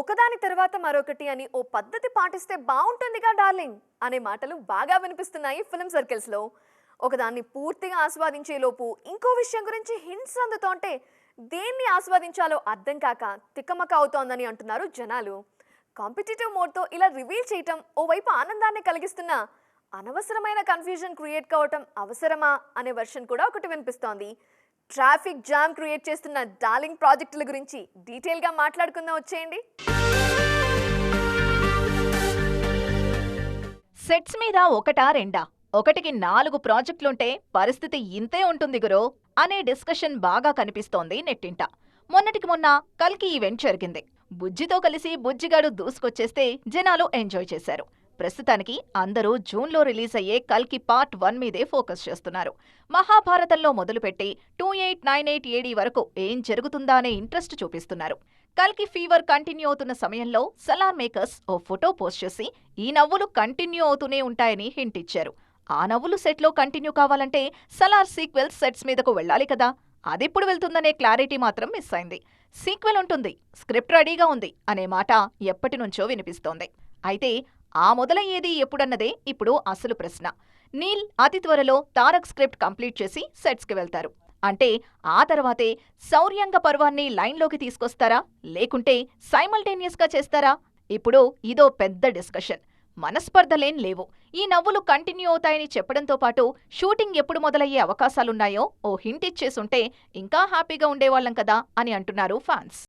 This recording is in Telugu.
ఒకదాని తర్వాత మరొకటి అని ఓ పద్ధతి పాటిస్తే బాగుంటుందిగా డార్లింగ్ అనే మాటలు బాగా వినిపిస్తున్నాయి ఫిలిం సర్కిల్స్లో. ఒకదాన్ని పూర్తిగా ఆస్వాదించే లోపు ఇంకో విషయం గురించి హింట్స్ అందుతోంటే దేన్ని ఆస్వాదించాలో అర్థం కాక తిక్కమక్క అవుతోందని అంటున్నారు జనాలు. కాంపిటేటివ్ మోడ్తో ఇలా రివీల్ చేయటం ఓవైపు ఆనందాన్ని కలిగిస్తున్న అనవసరమైన కన్ఫ్యూజన్ క్రియేట్ కావటం అవసరమా అనే వెర్షన్ కూడా ఒకటి వినిపిస్తోంది. ట్రాఫిక్ జామ్ క్రియేట్ చేస్తున్న డార్లింగ్ ప్రాజెక్టుల గురించి డీటెయిల్గా మాట్లాడుకుందాం. వచ్చేయండి. సెట్స్ మీద ఒకటా రెండా? ఒకటికి నాలుగు ప్రాజెక్టులుంటే పరిస్థితి ఇంతే ఉంటుంది గురో అనే డిస్కషన్ బాగా కనిపిస్తోంది నెట్టింట. మొన్నటికి మొన్న కల్కి ఈవెంట్ జరిగింది. బుజ్జితో కలిసి బుజ్జిగాడు దూసుకొచ్చేస్తే జనాలు ఎంజాయ్ చేశారు. ప్రస్తుతానికి అందరూ జూన్లో రిలీజ్ అయ్యే కల్కి పార్ట్ వన్ మీదే ఫోకస్ చేస్తున్నారు. మహాభారతంలో మొదలుపెట్టి two eight nine eight AD వరకు ఏం జరుగుతుందా అనే ఇంట్రెస్ట్ చూపిస్తున్నారు. కల్కి ఫీవర్ కంటిన్యూ అవుతున్న సమయంలో సలార్ మేకర్స్ ఓ ఫోటో పోస్ట్ చేసి ఈ నవ్వులు కంటిన్యూ అవుతూనే ఉంటాయని హింట్ ఇచ్చారు. ఆ నవ్వులు సెట్లో కంటిన్యూ కావాలంటే సలార్ సీక్వెల్ సెట్స్ మీదకు వెళ్ళాలి కదా? అదెప్పుడు వెళ్తుందనే క్లారిటీ మాత్రం మిస్ అయింది. సీక్వెల్ ఉంటుంది స్క్రిప్ట్ రెడీగా ఉంది అనే మాట ఎప్పటి నుంచో వినిపిస్తోంది. అయితే ఆ మొదలయ్యేది ఎప్పుడన్నదే ఇప్పుడు అసలు ప్రశ్న. నీల్ అతి త్వరలో తారక్ స్క్రిప్ట్ కంప్లీట్ చేసి సెట్స్కి వెళ్తారు. అంటే ఆ తర్వాతే సౌర్యంగ పర్వాన్ని లైన్లోకి తీసుకొస్తారా? లేకుంటే సైమల్టేనియస్గా చేస్తారా? ఇప్పుడు ఇదో పెద్ద డిస్కషన్. మనస్పర్ధలేం లేవు. ఈ నవ్వులు కంటిన్యూ అవుతాయని చెప్పడంతో పాటు షూటింగ్ ఎప్పుడు మొదలయ్యే అవకాశాలున్నాయో ఓ హింట్ ఇచ్చేసుంటే ఇంకా హ్యాపీగా ఉండేవాళ్ళం కదా అని అంటున్నారు ఫ్యాన్స్.